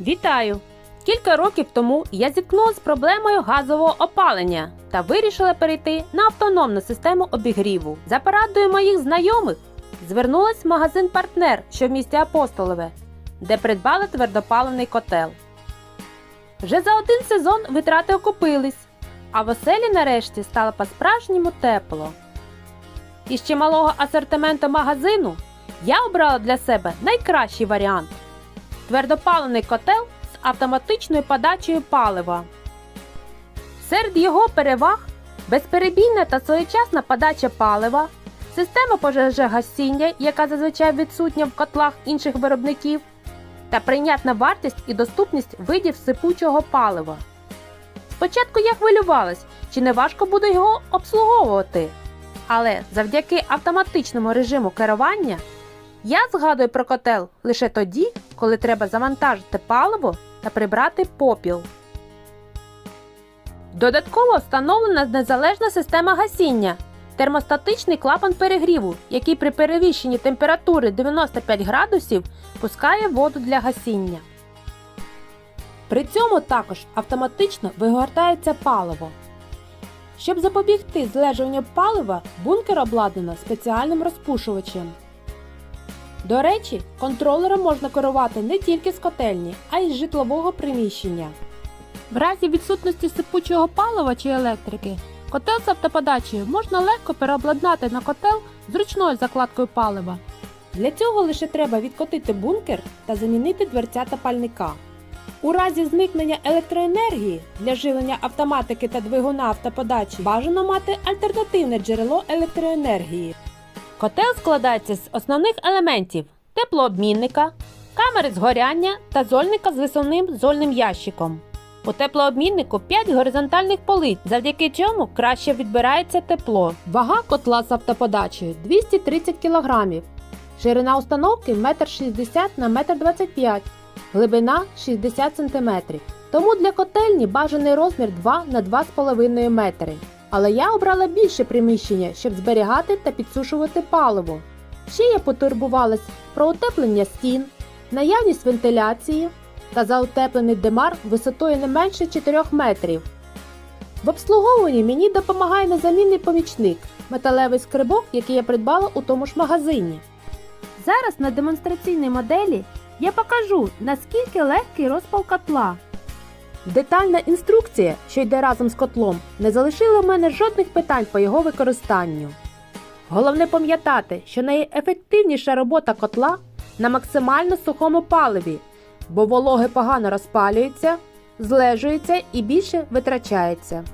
Вітаю! Кілька років тому я зіткнулася з проблемою газового опалення та вирішила перейти на автономну систему обігріву. За порадою моїх знайомих звернулась в магазин Партнер, що в місті Апостолове, де придбала твердопаливний котел. Вже за один сезон витрати окупились, а в оселі нарешті стало по-справжньому тепло. Із чималого асортименту магазину я обрала для себе найкращий варіант твердопаливний котел з автоматичною подачею палива. Серед його переваг безперебійна та своєчасна подача палива, система пожежогасіння, яка зазвичай відсутня в котлах інших виробників, та прийнятна вартість і доступність видів сипучого палива. Спочатку я хвилювалась, чи не важко буде його обслуговувати. Але завдяки автоматичному режиму керування я згадую про котел лише тоді, коли треба завантажити паливо та прибрати попіл. Додатково встановлена незалежна система гасіння, термостатичний клапан перегріву, який при перевищенні температури 95 градусів пускає воду для гасіння. При цьому також автоматично вигортається паливо. Щоб запобігти злежуванню палива, бункер обладнано спеціальним розпушувачем. До речі, контролером можна керувати не тільки з котельні, а й з житлового приміщення. В разі відсутності сипучого палива чи електрики, котел з автоподачею можна легко переобладнати на котел з ручною закладкою палива. Для цього лише треба відкотити бункер та замінити дверцята пальника. У разі зникнення електроенергії для живлення автоматики та двигуна автоподачі бажано мати альтернативне джерело електроенергії. Котел складається з основних елементів теплообмінника, камери згоряння та зольника з висувним зольним ящиком. У теплообміннику 5 горизонтальних полиць, завдяки чому краще відбирається тепло. Вага котла з автоподачею 230 кг. Ширина установки 1,60 на 1,25 м, глибина 60 см. Тому для котельні бажаний розмір 2 на 2,5 метри. Але я обрала більше приміщення, щоб зберігати та підсушувати паливо. Ще я потурбувалась про утеплення стін, наявність вентиляції та заутеплений демар висотою не менше 4 метрів. В обслуговуванні мені допомагає незамінний помічник металевий скрибок, який я придбала у тому ж магазині. Зараз на демонстраційній моделі я покажу, наскільки легкий розпал котла. Детальна інструкція, що йде разом з котлом, не залишила в мене жодних питань по його використанню. Головне пам'ятати, що найефективніша робота котла на максимально сухому паливі, бо вологе погано розпалюється, злежується і більше витрачається.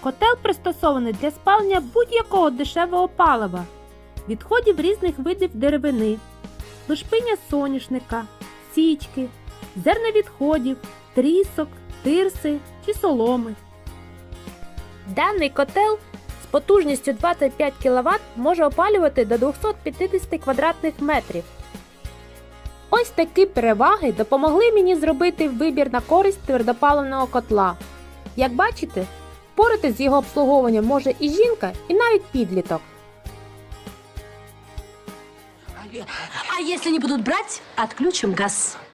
Котел пристосований для спалення будь-якого дешевого палива, відходів різних видів деревини, лушпиння соняшника, січки, зерновідходів, трісок, тирси чи соломи. Даний котел з потужністю 25 кВт може опалювати до 250 квадратних метрів. Ось такі переваги допомогли мені зробити вибір на користь твердопаливного котла. Як бачите, впоратись з його обслуговуванням може і жінка, і навіть підліток. А если не будут брать, отключим газ.